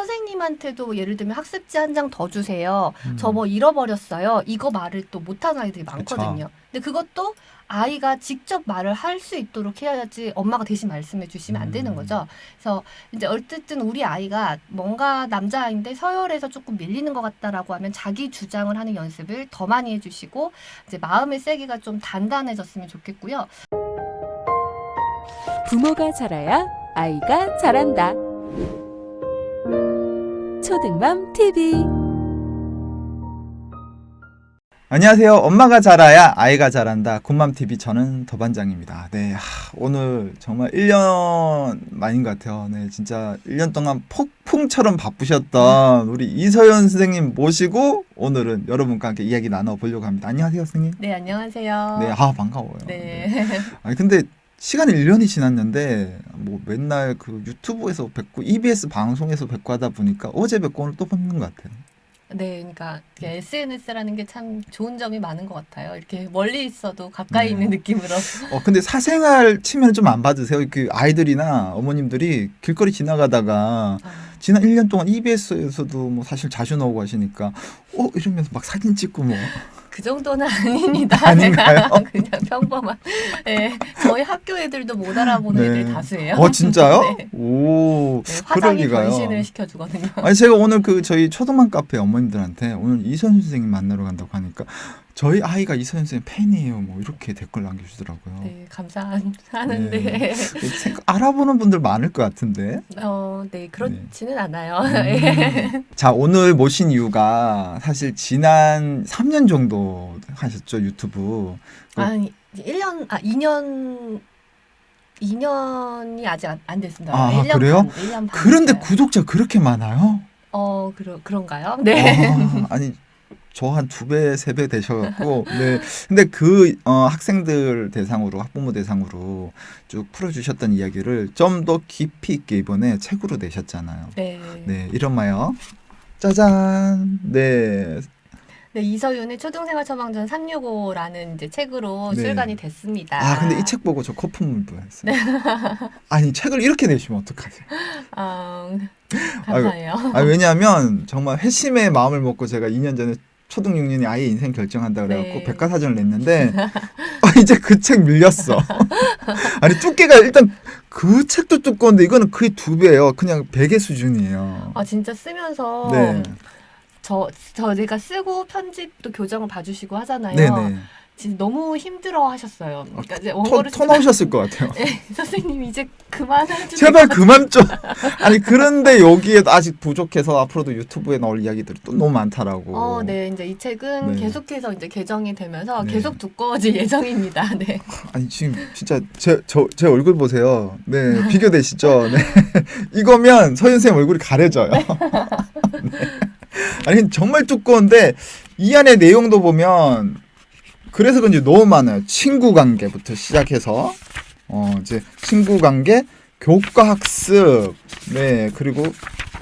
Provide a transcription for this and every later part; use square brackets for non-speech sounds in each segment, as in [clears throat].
선생님한테도 예를 들면 학습지 한 장 더 주세요. 음. 저 뭐 잃어버렸어요. 이거 말을 또 못하는 아이들이 많거든요. 근데 그것도 아이가 직접 말을 할 수 있도록 해야지 엄마가 대신 말씀해 주시면 안 되는 음. 거죠. 그래서 이제 어쨌든 우리 아이가 뭔가 남자아이인데 서열에서 조금 밀리는 것 같다라고 하면 자기 주장을 하는 연습을 더 많이 해주시고 이제 마음의 세기가 좀 단단해졌으면 좋겠고요. 부모가 자라야 아이가 자란다. 초등맘 TV 안녕하세요. 엄마가 자라야 아이가 자란다. 굿맘 TV 저는 더반장입니다. 네, 하, 오늘 정말 1년 만인 것 같아요. 네, 진짜 1년 동안 폭풍처럼 바쁘셨던 우리 이서연 선생님 모시고 오늘은 여러분과 함께 이야기 나눠 보려고 합니다. 안녕하세요, 선생님. 네, 안녕하세요. 네, 아 반가워요. 네. 아니 근데 시간이 1년이 지났는데 뭐 맨날 그 유튜브에서 뵙고 EBS 방송에서 뵙고 하다 보니까 어제 뵙고 오늘 또 뵙는 것 같아요. 네, 그러니까 SNS라는 게 참 좋은 점이 많은 것 같아요. 이렇게 멀리 있어도 가까이 네. 있는 느낌으로. [laughs] 어 근데 사생활 치면 좀 안 받으세요? 그 아이들이나 어머님들이 길거리 지나가다가 아, 지난 1년 동안 EBS에서도 뭐 사실 자주 나오고 하시니까 어 이러면서 막 사진 찍고 뭐 그 정도는 아닙니다. 아닌가요? 제가 [laughs] 그냥 평범한. 네, 저희 학교 애들도 못 알아보는 네. 애들 다수예요. 어 진짜요? [laughs] 네. 오 네, 화장이 그러기가요. 변신을 시켜주거든요. 아니 제가 오늘 그 저희 초등반 카페 어머님들한테 오늘 이선 선생님 만나러 간다고 하니까 저희 아이가 이선 선생님 팬이에요 뭐 이렇게 댓글 남겨주더라고요. 네, 감사하는데. 네. 생각- 알아보는 분들 많을 것 같은데. 어, 네, 그렇지는 않아요. 음. [laughs] 자 오늘 모신 이유가 사실 지난 3년 정도 하셨죠 유튜브. 그- 아니, 1년, 아, 2년, 2년이 아직 안, 안 됐습니다. 아, 1년 그래요? 반, 1년 반. 그런데 됐어요. 구독자 그렇게 많아요? 어, 그러, 그런가요? 네. 어, 아니 저 한 두 배 세 배 되셔갖고 네 근데 그 어, 학생들 대상으로 학부모 대상으로 쭉 풀어주셨던 이야기를 좀 더 깊이 있게 이번에 책으로 내셨잖아요. 네. 네 이름하여 짜잔 네 네, 이서윤의 초등생활 처방전 365라는 이제 책으로 네. 출간이 됐습니다. 아 근데 이 책 보고 저 거품을 보였어요. [laughs] 아니 책을 이렇게 내시면 어떡하세요? 아, 감사해요. 아 왜냐하면 정말 회심의 마음을 먹고 제가 2년 전에 초등 6년이 아예 인생 결정한다 그래갖고 네. 백과사전을 냈는데 아, [laughs] 이제 그 책 밀렸어. [laughs] 아니 두께가 일단 그 책도 두꺼운데 이거는 거의 두 배예요. 그냥 베개 수준이에요. 아, 진짜 쓰면서 네, 저, 저 제가 쓰고 편집도 교정을 봐주시고 하잖아요. 네네. 진짜 너무 힘들어 하셨어요. 그러니까 이제 토, 원고를 토 나오셨을 것 같아요. [laughs] 네, 선생님 이제 그만해 주세요. 제발 그만 좀. 아니 그런데 [laughs] 여기에도 아직 부족해서 앞으로도 유튜브에 나올 이야기들이 또 너무 많다라고. 어, 네, 이제 이 책은 네. 계속해서 이제 개정이 되면서 네. 계속 두꺼워질 예정입니다. [laughs] 네. 아니 지금 진짜 제 저 제 얼굴 보세요. 네 비교되시죠? 네 이거면 서윤 쌤 얼굴이 가려져요. 네. 아니 정말 두꺼운데 이 안에 내용도 보면 그래서 그런지 너무 많아요. 친구 관계부터 시작해서 어 이제 친구 관계, 교과 학습, 네 그리고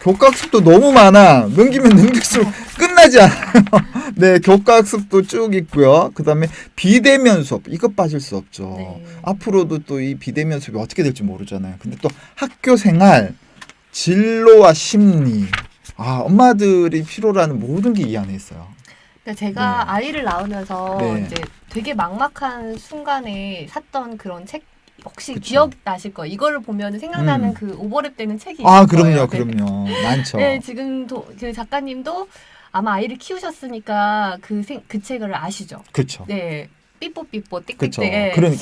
교과 학습도 너무 많아. 넘기면 넘길수록 [laughs] 끝나지 않아요. [laughs] 네 교과 학습도 쭉 있고요. 그 다음에 비대면 수업 이거 빠질 수 없죠. 네. 앞으로도 또 이 비대면 수업이 어떻게 될지 모르잖아요. 근데 또 학교 생활, 진로와 심리. 아, 엄마들이 필요로 하는 모든 게 이 안에 있어요. 그러니까 제가 네. 아이를 낳으면서 네. 이제 되게 막막한 순간에 샀던 그런 책 혹시 그쵸. 기억 나실 거예요. 이거를 보면 생각나는 음. 그 오버랩 되는 책이 아, 있을 거예요. 그럼요, 네. 그럼요. 많죠. [laughs] 네, 지금 도, 그 작가님도 아마 아이를 키우셨으니까 그, 생, 그 책을 아시죠? 그렇죠. 네. 삐뽀삐뽀. 띡띡. 그런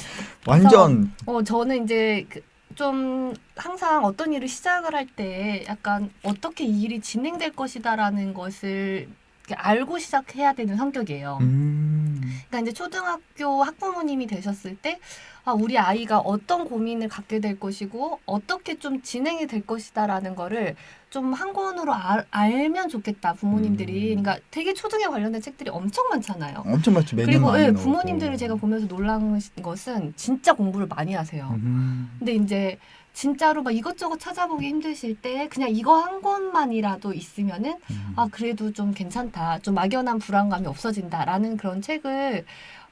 완전 어, 저는 이제 그, 좀 항상 어떤 일을 시작을 할 때 약간 어떻게 이 일이 진행될 것이다라는 것을 알고 시작해야 되는 성격이에요. 음. 그러니까 이제 초등학교 학부모님이 되셨을 때 아, 우리 아이가 어떤 고민을 갖게 될 것이고 어떻게 좀 진행이 될 것이다라는 거를 좀 한 권으로 알, 알면 좋겠다 부모님들이 음. 그러니까 되게 초등에 관련된 책들이 엄청 많잖아요. 엄청 많죠. 그리고 예. 부모님들을 제가 보면서 놀란 것은 진짜 공부를 많이 하세요. 음. 근데 이제 진짜로 막 이것저것 찾아보기 힘드실 때 그냥 이거 한 권만이라도 있으면은 음. 아 그래도 좀 괜찮다 좀 막연한 불안감이 없어진다라는 그런 책을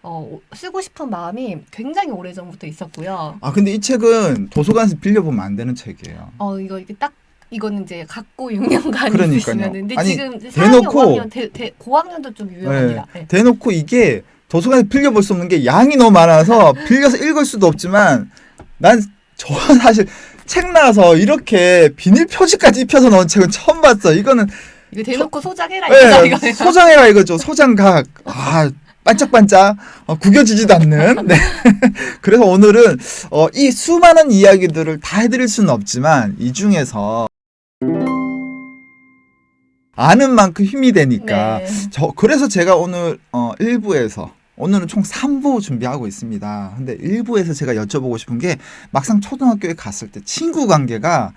어, 쓰고 싶은 마음이 굉장히 오래 전부터 있었고요. 아 근데 이 책은 도서관에서 빌려보면 안 되는 책이에요. 어 이거 이렇게 딱 이거는 이제 갖고 6년간 그러니까요. 있으시면 근데 아니, 지금 4학년, 대놓고- 5학년, 대, 대, 고학년도 좀 유용합니다. 네. 대놓고 이게 도서관에 빌려볼 수 없는 게 양이 너무 많아서 빌려서 읽을 수도 없지만 난 저 사실 책 나와서 이렇게 비닐 표지까지 입혀서 넣은 책은 처음 봤어. 이거는 이거 대놓고 소 장해라 네, 이거다 이거. 소장해라 이거죠. 소장각. 아 반짝반짝 어, 구겨지지도 않는. 네. [laughs] 그래서 오늘은 어, 이 수많은 이야기들을 다 해드릴 수는 없지만 이 중에서 아는 만큼 힘이 되니까 네. 저 그래서 제가 오늘 어 1부에서 오늘은 총 3부 준비하고 있습니다. 근데 1부에서 제가 여쭤보고 싶은 게 막상 초등학교에 갔을 때 친구 관계가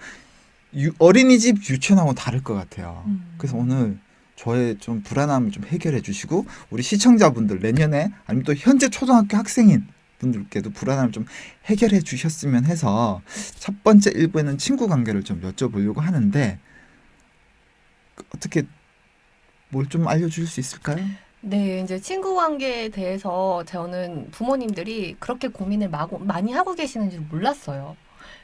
유- 어린이집 유치원하고 다를 것 같아요. 음. 그래서 오늘 저의 좀 불안함을 좀 해결해 주시고 우리 시청자분들 내년에 아니면 또 현재 초등학교 학생인 분들께도 불안함을 좀 해결해 주셨으면 해서 첫 번째 1부에는 친구 관계를 좀 여쭤보려고 하는데 어떻게 뭘 좀 알려주실 수 있을까요? 네, 이제 친구 관계에 대해서 저는 부모님들이 그렇게 고민을 마구, 많이 하고 계시는 줄 몰랐어요.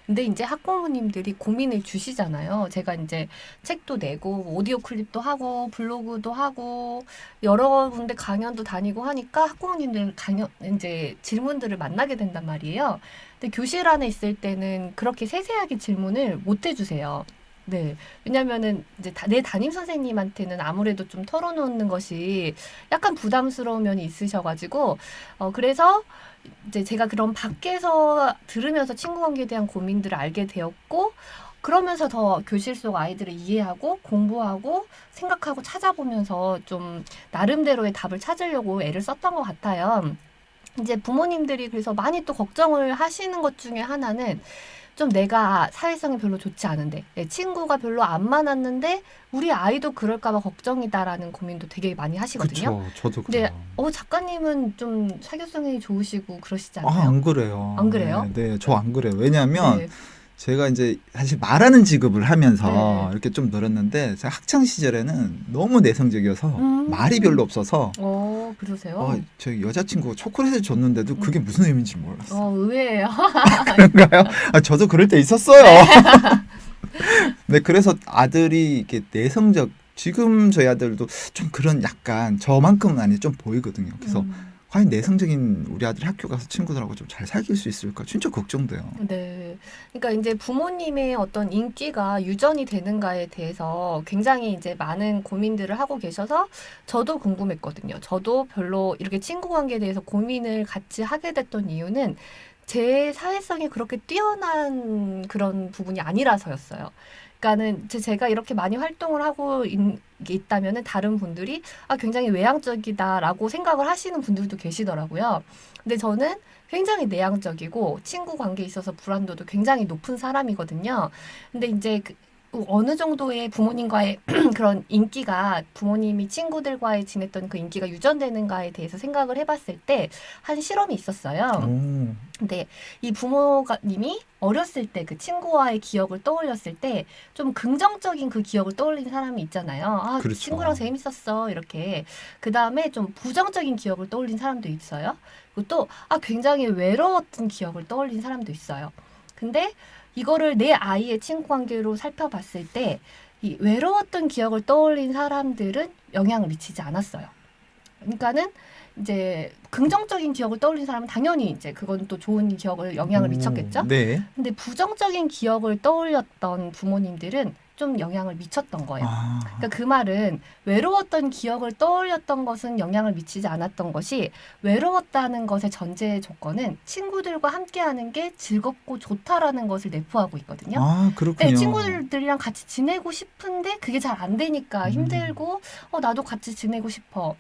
근데 이제 학부모님들이 고민을 주시잖아요. 제가 이제 책도 내고 오디오 클립도 하고 블로그도 하고 여러 군데 강연도 다니고 하니까 학부모님들 강연 이제 질문들을 만나게 된단 말이에요. 근데 교실 안에 있을 때는 그렇게 세세하게 질문을 못 해 주세요. 네. 왜냐면은 이제 다- 내 담임 선생님한테는 아무래도 좀 털어놓는 것이 약간 부담스러운 면이 있으셔가지고 어 그래서 이제 제가 그런 밖에서 들으면서 친구 관계에 대한 고민들을 알게 되었고 그러면서 더 교실 속 아이들을 이해하고 공부하고 생각하고 찾아보면서 좀 나름대로의 답을 찾으려고 애를 썼던 것 같아요. 이제 부모님들이 그래서 많이 또 걱정을 하시는 것 중에 하나는 좀 내가 사회성이 별로 좋지 않은데 내 친구가 별로 안 많았는데 우리 아이도 그럴까봐 걱정이다라는 고민도 되게 많이 하시거든요. 그렇죠. 저도 근데 그래요. 어 작가님은 좀 사교성이 좋으시고 그러시지 아, 않나요? 안 그래요. 안 그래요? 네, 네, 저 안 그래요. 왜냐하면 네. 제가 이제 사실 말하는 직업을 하면서 네. 이렇게 좀 늘었는데 제가 학창 시절에는 너무 내성적이어서 음. 말이 별로 없어서 어 그러세요? 어, 저 여자친구가 초콜릿을 줬는데도 그게 무슨 의미인지 몰랐어. 어 의외예요. [laughs] 그런가요? 아, 저도 그럴 때 있었어요. [laughs] 네, 그래서 아들이 이렇게 내성적 지금 저희 아들도 좀 그런 약간 저만큼은 아니 좀 보이거든요. 그래서 음. 과연 내성적인 우리 아들이 학교 가서 친구들하고 좀 잘 사귈 수 있을까? 진짜 걱정돼요. 네. 그러니까 이제 부모님의 어떤 인기가 유전이 되는가에 대해서 굉장히 이제 많은 고민들을 하고 계셔서 저도 궁금했거든요. 저도 별로 이렇게 친구 관계에 대해서 고민을 같이 하게 됐던 이유는 제 사회성이 그렇게 뛰어난 그런 부분이 아니라서였어요. 그러니까는 제- 제가 이렇게 많이 활동을 하고 있, 있다면은 다른 분들이 아 굉장히 외향적이다라고 생각을 하시는 분들도 계시더라고요. 근데 저는 굉장히 내향적이고 친구 관계에 있어서 불안도도 굉장히 높은 사람이거든요. 근데 이제 그 어느 정도의 부모님과의 [clears throat] 그런 인기가 부모님이 친구들과의 지냈던 그 인기가 유전되는가에 대해서 생각을 해봤을 때 한 실험이 있었어요. 오. 근데 이 부모님이 어렸을 때 그 친구와의 기억을 떠올렸을 때 좀 긍정적인 그 기억을 떠올린 사람이 있잖아요. 아, 그 그렇죠. 친구랑 재밌었어. 이렇게. 그 다음에 좀 부정적인 기억을 떠올린 사람도 있어요. 그리고 또, 아, 굉장히 외로웠던 기억을 떠올린 사람도 있어요. 근데 이거를 내 아이의 친구 관계로 살펴봤을 때, 이 외로웠던 기억을 떠올린 사람들은 영향을 미치지 않았어요. 그러니까는 이제 긍정적인 기억을 떠올린 사람은 당연히 이제 그건 또 좋은 기억을 영향을 오, 미쳤겠죠. 네. 근데 부정적인 기억을 떠올렸던 부모님들은 좀 영향을 미쳤던 거예요. 아, 그러니까 그 말은 외로웠던 기억을 떠올렸던 것은 영향을 미치지 않았던 것이 외로웠다는 것의 전제 조건은 친구들과 함께하는 게 즐겁고 좋다라는 것을 내포하고 있거든요. 아 그렇군요. 네, 친구들이랑 같이 지내고 싶은데 그게 잘 안 되니까 음. 힘들고 어 나도 같이 지내고 싶어.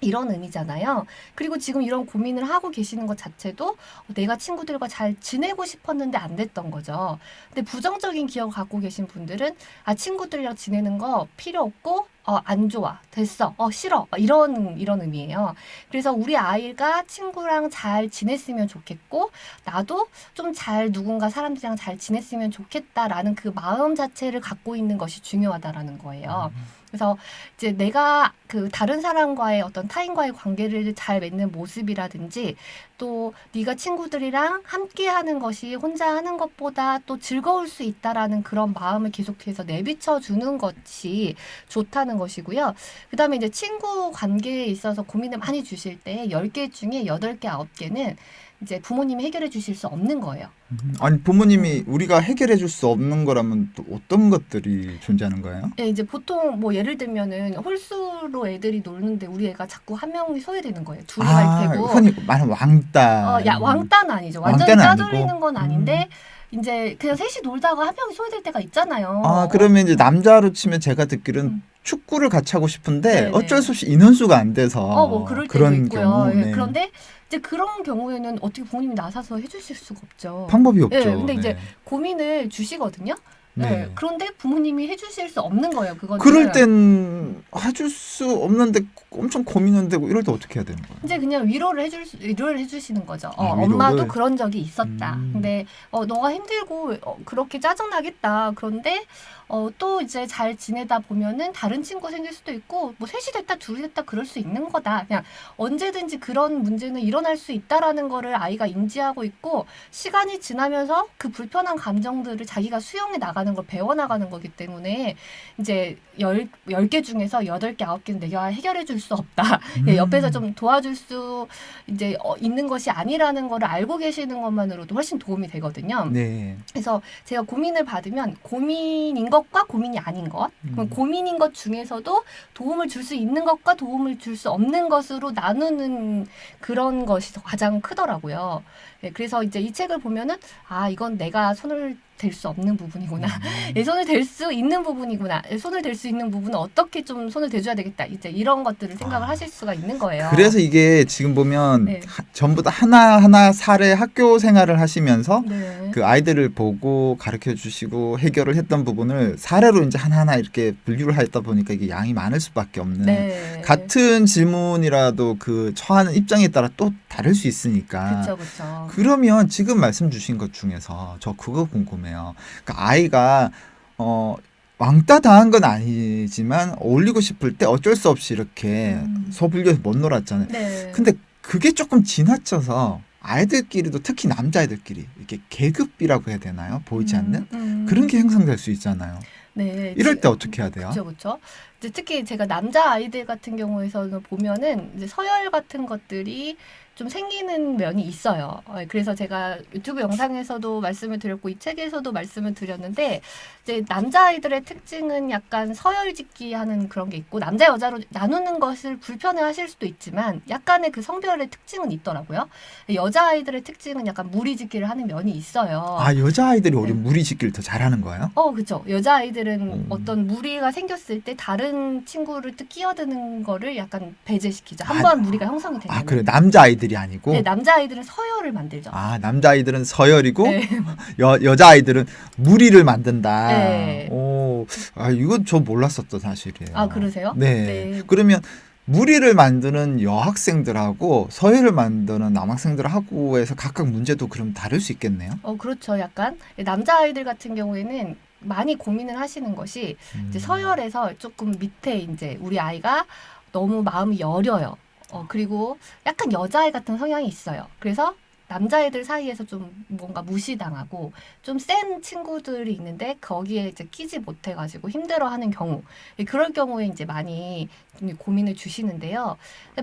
이런 의미잖아요. 그리고 지금 이런 고민을 하고 계시는 것 자체도 어, 내가 친구들과 잘 지내고 싶었는데 안 됐던 거죠. 근데 부정적인 기억을 갖고 계신 분들은 아 친구들이랑 지내는 거 필요 없고 어 안 좋아 됐어 어 싫어 어, 이런 이런 의미예요. 그래서 우리 아이가 친구랑 잘 지냈으면 좋겠고 나도 좀 잘 누군가 사람들이랑 잘 지냈으면 좋겠다라는 그 마음 자체를 갖고 있는 것이 중요하다라는 거예요. 그래서 이제 내가 그 다른 사람과의 어떤 타인과의 관계를 잘 맺는 모습이라든지 또 네가 친구들이랑 함께 하는 것이 혼자 하는 것보다 또 즐거울 수 있다라는 그런 마음을 계속해서 내비쳐 주는 것이 좋다는 것이고요. 그다음에 이제 친구 관계에 있어서 고민을 많이 주실 때 10개 중에 8개, 9개는 이제 부모님이 해결해 주실 수 없는 거예요. 음, 아니 부모님이 우리가 해결해 줄 수 없는 거라면 또 어떤 것들이 존재하는 거예요? 예, 이제 보통 뭐 예를 들면은 홀수로 애들이 노는데 우리 애가 자꾸 한 명이 소외되는 거예요. 둘이 할 테고. 흔히 말하는 왕따. 어, 야 왕따는 아니죠. 완전히 왕따는 아니고. 짜돌리는 건 아닌데 이제 그냥 셋이 놀다가 한 명이 소외될 때가 있잖아요. 아 그러면 이제 남자로 치면 제가 듣기로는 음. 축구를 같이 하고 싶은데 네네. 어쩔 수 없이 인원수가 안 돼서 어, 뭐 그럴 때도 그런 있고요. 경우 예, 네. 그런데 이제 그런 경우에는 어떻게 부모님이 나서서 해주실 수가 없죠. 방법이 없죠. 예, 근데 네. 이제 고민을 주시거든요. 네. 예, 그런데 부모님이 해주실 수 없는 거예요. 그거는. 그럴 땐 해줄 수 없는데 엄청 고민은 되고 이럴 때 어떻게 해야 되는 거예요? 이제 그냥 위로를 해줄 수- 위로를 해주시는 거죠. 어, 아? 엄마도 그런 적이 있었다. 음. 근데 어, 너가 힘들고 어, 그렇게 짜증 나겠다. 그런데 어, 또 이제 잘 지내다 보면은 다른 친구 생길 수도 있고 뭐 셋이 됐다 둘이 됐다 그럴 수 있는 거다. 그냥 언제든지 그런 문제는 일어날 수 있다라는 거를 아이가 인지하고 있고 시간이 지나면서 그 불편한 감정들을 자기가 수용해 나가는 걸 배워 나가는 거기 때문에 이제 열, 열 개 중에서 여덟 개 아홉 개는 내가 해결해 줄 수 없다. 예, 음. 옆에서 좀 도와줄 수 이제 어, 있는 것이 아니라는 거를 알고 계시는 것만으로도 훨씬 도움이 되거든요. 네. 그래서 제가 고민을 받으면 고민인 것과 고민이 아닌 것, 그럼 음. 고민인 것 중에서도 도움을 줄 수 있는 것과 도움을 줄 수 없는 것으로 나누는 그런 것이 가장 크더라고요. 예, 그래서 이제 이 책을 보면은 아 이건 내가 손을 댈 수 없는 부분이구나. 음. [laughs] 예, 손을 댈 수 있는 부분이구나. 예, 손을 댈 수 있는 부분은 어떻게 좀 손을 대줘야 되겠다. 이제 이런 것들을 생각을 아. 하실 수가 있는 거예요. 그래서 이게 지금 보면 네. 하- 전부 다 하나 하나 사례 학교 생활을 하시면서 네. 그 아이들을 보고 가르쳐 주시고 해결을 했던 부분을 사례로 이제 하나 하나 이렇게 분류를 하다 보니까 이게 양이 많을 수밖에 없는 네. 같은 질문이라도 그 처하는 입장에 따라 또 다를 수 있으니까 그렇죠, 그렇죠. 그러면 지금 말씀 주신 것 중에서 저 그거 궁금해요. 그러니까 아이가 어 왕따 당한 건 아니지만 어울리고 싶을 때 어쩔 수 없이 이렇게 음. 소불려서 못 놀았잖아요. 네. 근데 그게 조금 지나쳐서 아이들끼리도 특히 남자애들끼리 이렇게 계급비라고 해야 되나요? 보이지 않는 음, 음. 그런 게 형성될 수 있잖아요. 네. 이럴 지- 때 어떻게 해야 돼요? 그렇죠, 그렇죠. 이제 특히 제가 남자 아이들 같은 경우에서는 보면은 이제 서열 같은 것들이 좀 생기는 면이 있어요. 어, 그래서 제가 유튜브 영상에서도 말씀을 드렸고 이 책에서도 말씀을 드렸는데 이제 남자 아이들의 특징은 약간 서열짓기 하는 그런 게 있고 남자 여자로 나누는 것을 불편해 하실 수도 있지만 약간의 그 성별의 특징은 있더라고요. 여자 아이들의 특징은 약간 무리짓기를 하는 면이 있어요. 아 여자 아이들이 오히려 네. 무리 짓기를 더 잘하는 거예요? 어, 그죠. 여자 아이들은 음. 어떤 무리가 생겼을 때 다른 친구를 또 끼어드는 거를 약간 배제시키죠. 아, 한번 무리가 형성이 되면. 아 그래 남자 아이들 이 아니고 네, 남자 아이들은 서열을 만들죠. 아 남자 아이들은 서열이고 네. [laughs] 여 여자 아이들은 무리를 만든다. 네. 오, 아 이건 저 몰랐었던 사실이에요. 아, 그러세요? 네. 네. 그러면 무리를 만드는 여학생들하고 서열을 만드는 남학생들하고 해서 각각 문제도 그럼 다를 수 있겠네요. 어, 그렇죠. 약간 남자 아이들 같은 경우에는 많이 고민을 하시는 것이 이제 음. 서열에서 조금 밑에 이제 우리 아이가 너무 마음이 여려요. 어, 그리고 약간 여자애 같은 성향이 있어요. 그래서 남자애들 사이에서 좀 뭔가 무시당하고 좀 센 친구들이 있는데 거기에 이제 끼지 못해가지고 힘들어하는 경우 예, 그럴 경우에 이제 많이 좀 고민을 주시는데요.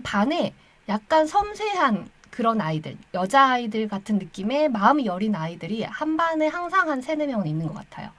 반에 약간 섬세한 그런 아이들, 여자아이들 같은 느낌의 마음이 여린 아이들이 한 반에 항상 한 세네 명은 있는 것 같아요.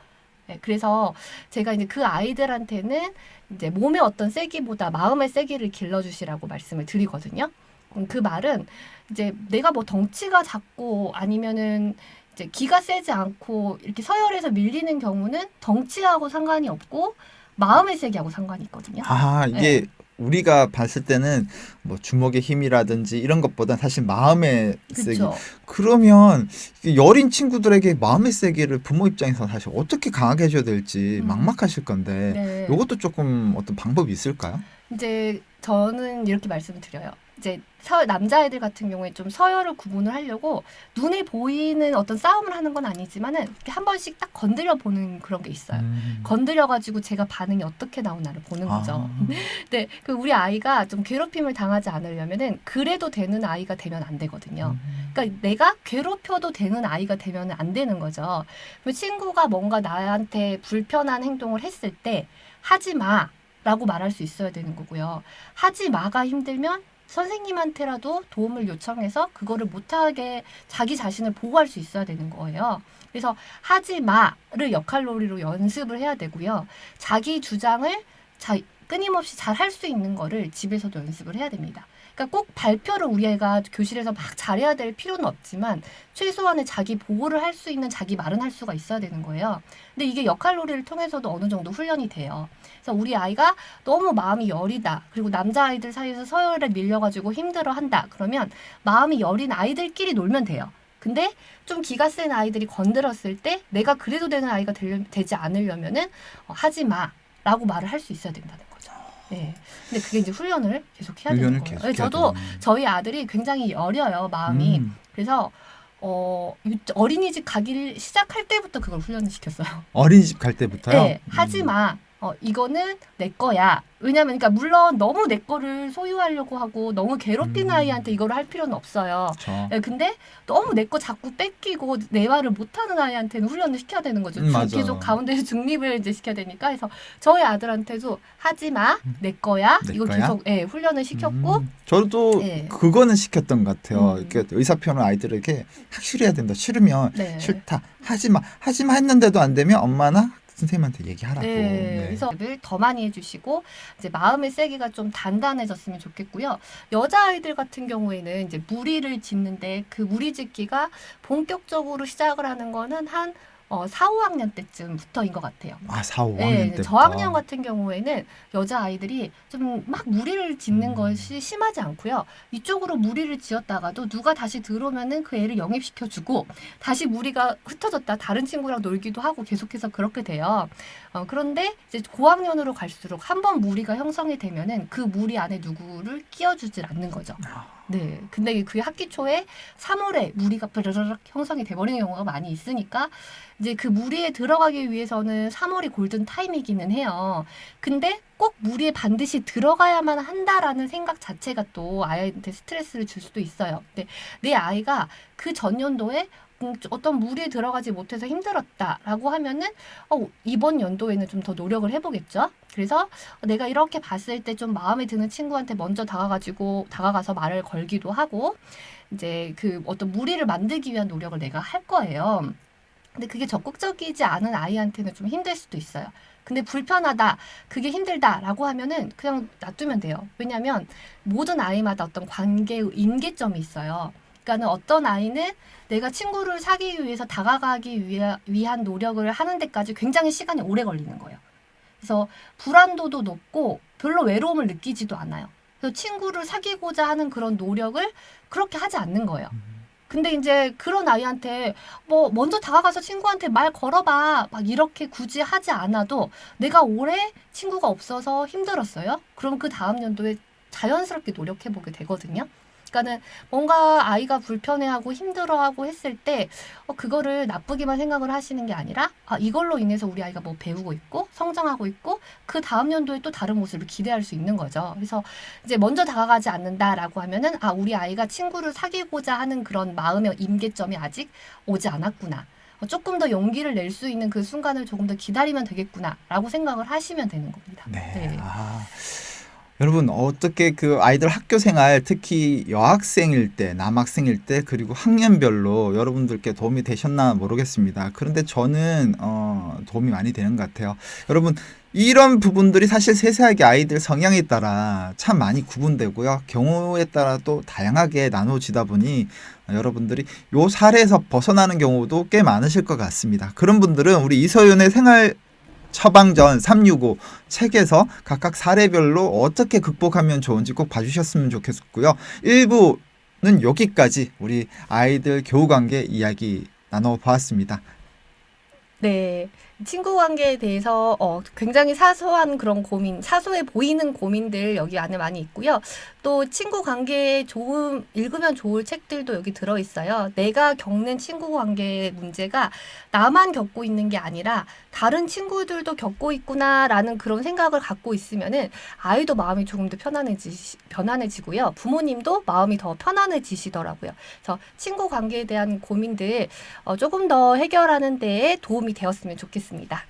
네, 그래서 제가 이제 그 아이들한테는 이제 몸의 어떤 세기보다 마음의 세기를 길러주시라고 말씀을 드리거든요. 음, 그 말은 이제 내가 뭐 덩치가 작고 아니면은 이제 기가 세지 않고 이렇게 서열에서 밀리는 경우는 덩치하고 상관이 없고 마음의 세기하고 상관이 있거든요. 아 이게 네. 우리가 봤을 때는 뭐 주먹의 힘이라든지 이런 것보다 사실 마음의 세기. 그러면 이 여린 친구들에게 마음의 세기를 부모 입장에서 사실 어떻게 강하게 해줘야 될지 음. 막막하실 건데 네. 이것도 조금 어떤 방법이 있을까요? 이제 저는 이렇게 말씀을 드려요. 이제 서, 남자애들 같은 경우에 좀 서열을 구분을 하려고 눈에 보이는 어떤 싸움을 하는 건 아니지만은 이렇게 한 번씩 딱 건드려 보는 그런 게 있어요. 음. 건드려 가지고 제가 반응이 어떻게 나오나를 보는 거죠. 아. [laughs] 네, 그 우리 아이가 좀 괴롭힘을 당하지 않으려면은 그래도 되는 아이가 되면 안 되거든요. 음. 그러니까 내가 괴롭혀도 되는 아이가 되면 안 되는 거죠. 그럼 친구가 뭔가 나한테 불편한 행동을 했을 때 하지 마 라고 말할 수 있어야 되는 거고요. 하지 마가 힘들면 선생님한테라도 도움을 요청해서 그거를 못하게 자기 자신을 보호할 수 있어야 되는 거예요. 그래서 하지 마를 역할놀이로 연습을 해야 되고요. 자기 주장을 자, 끊임없이 잘 할 수 있는 거를 집에서도 연습을 해야 됩니다. 그러니까 꼭 발표를 우리 애가 교실에서 막 잘해야 될 필요는 없지만 최소한의 자기 보호를 할 수 있는 자기 말은 할 수가 있어야 되는 거예요. 근데 이게 역할놀이를 통해서도 어느 정도 훈련이 돼요. 그래서 우리 아이가 너무 마음이 여리다. 그리고 남자아이들 사이에서 서열에 밀려가지고 힘들어 한다. 그러면 마음이 여린 아이들끼리 놀면 돼요. 근데 좀 기가 센 아이들이 건드렸을 때 내가 그래도 되는 아이가 되려, 되지 않으려면은 어, 하지 마 라고 말을 할 수 있어야 된다는 거죠. 네. 근데 그게 이제 훈련을 계속 해야 되는 훈련을 거예요. 계속 네, 저도 저희 아들이 굉장히 여려요 마음이. 음. 그래서 어 유- 어린이집 가기를 시작할 때부터 그걸 훈련을 시켰어요. 어린이집 갈 때부터요. 네, 하지 음. 마. 어, 이거는 내 거야. 왜냐면, 그러니까, 물론 너무 내 거를 소유하려고 하고 너무 괴롭히는 음. 아이한테 이거를 할 필요는 없어요. 그렇죠. 예, 근데 너무 내 거 자꾸 뺏기고 내 말을 못하는 아이한테는 훈련을 시켜야 되는 거죠. 음, 맞아. 계속 가운데서 중립을 이제 시켜야 되니까. 그래서 저희 아들한테도 하지 마, 내 거야. 내 이걸 거야? 계속 예, 훈련을 시켰고, 음. 저도 네. 그거는 시켰던 것 같아요. 음. 이렇게 의사 표현을 아이들에게 확실히 해야 된다. 싫으면 네. 싫다. 하지 마. 하지 마 했는데도 안 되면 엄마나 선생님한테 얘기하라고. 네, 네. 그래서 더 많이 해주시고 이제 마음의 세계가 좀 단단해졌으면 좋겠고요. 여자 아이들 같은 경우에는 이제 무리를 짓는데 그 무리 짓기가 본격적으로 시작을 하는 거는 한 어, 4, 5학년 때쯤부터인 것 같아요. 아, 4, 5학년 네, 때부터. 저학년 같은 경우에는 여자 아이들이 좀 막 무리를 짓는 음. 것이 심하지 않고요. 이쪽으로 무리를 지었다가도 누가 다시 들어오면은 그 애를 영입시켜 주고 다시 무리가 흩어졌다 다른 친구랑 놀기도 하고 계속해서 그렇게 돼요. 어, 그런데 이제 고학년으로 갈수록 한 번 무리가 형성이 되면은 그 무리 안에 누구를 끼워주질 않는 거죠. 아. 네. 근데 그 학기 초에 3월에 무리가 르르륵 형성이 돼버리는 경우가 많이 있으니까 이제 그 무리에 들어가기 위해서는 3월이 골든 타임이기는 해요. 근데 꼭 무리에 반드시 들어가야만 한다라는 생각 자체가 또 아이한테 스트레스를 줄 수도 있어요. 근데 내 아이가 그 전년도에 음, 어떤 무리에 들어가지 못해서 힘들었다라고 하면은 어, 이번 연도에는 좀 더 노력을 해보겠죠. 그래서 내가 이렇게 봤을 때 좀 마음에 드는 친구한테 먼저 다가가지고 다가가서 말을 걸기도 하고 이제 그 어떤 무리를 만들기 위한 노력을 내가 할 거예요. 근데 그게 적극적이지 않은 아이한테는 좀 힘들 수도 있어요. 근데 불편하다, 그게 힘들다라고 하면은 그냥 놔두면 돼요. 왜냐하면 모든 아이마다 어떤 관계의 임계점이 있어요. 그러니까는 어떤 아이는 내가 친구를 사귀기 위해서 다가가기 위한 노력을 하는 데까지 굉장히 시간이 오래 걸리는 거예요. 그래서 불안도도 높고 별로 외로움을 느끼지도 않아요. 그래서 친구를 사귀고자 하는 그런 노력을 그렇게 하지 않는 거예요. 근데 이제 그런 아이한테 뭐 먼저 다가가서 친구한테 말 걸어봐 막 이렇게 굳이 하지 않아도 내가 올해 친구가 없어서 힘들었어요. 그럼 그 다음 연도에 자연스럽게 노력해 보게 되거든요. 그러니까는 뭔가 아이가 불편해하고 힘들어하고 했을 때 어, 그거를 나쁘게만 생각을 하시는 게 아니라 아 이걸로 인해서 우리 아이가 뭐 배우고 있고 성장하고 있고 그 다음 연도에 또 다른 모습을 기대할 수 있는 거죠. 그래서 이제 먼저 다가가지 않는다라고 하면은 아 우리 아이가 친구를 사귀고자 하는 그런 마음의 임계점이 아직 오지 않았구나. 어, 조금 더 용기를 낼 수 있는 그 순간을 조금 더 기다리면 되겠구나라고 생각을 하시면 되는 겁니다. 네. 아. 여러분 어떻게 그 아이들 학교 생활 특히 여학생일 때 남학생일 때 그리고 학년별로 여러분들께 도움이 되셨나 모르겠습니다. 그런데 저는 어, 도움이 많이 되는 것 같아요. 여러분 이런 부분들이 사실 세세하게 아이들 성향에 따라 참 많이 구분되고요. 경우에 따라 또 다양하게 나눠지다 보니 여러분들이 요 사례에서 벗어나는 경우도 꽤 많으실 것 같습니다. 그런 분들은 우리 이서윤의 생활 처방전 365 책에서 각각 사례별로 어떻게 극복하면 좋은지 꼭 봐주셨으면 좋겠고요. 1부는 여기까지 우리 아이들 교우 관계 이야기 나눠보았습니다. 네. 친구 관계에 대해서 어, 굉장히 사소한 그런 고민, 사소해 보이는 고민들 여기 안에 많이 있고요. 또 친구 관계에 좋은 읽으면 좋을 책들도 여기 들어 있어요. 내가 겪는 친구 관계의 문제가 나만 겪고 있는 게 아니라 다른 친구들도 겪고 있구나라는 그런 생각을 갖고 있으면은 아이도 마음이 조금 더 편안해지 편안해지고요. 부모님도 마음이 더 편안해지시더라고요. 그래서 친구 관계에 대한 고민들 어, 조금 더 해결하는 데에 도움이 되었으면 좋겠습니다.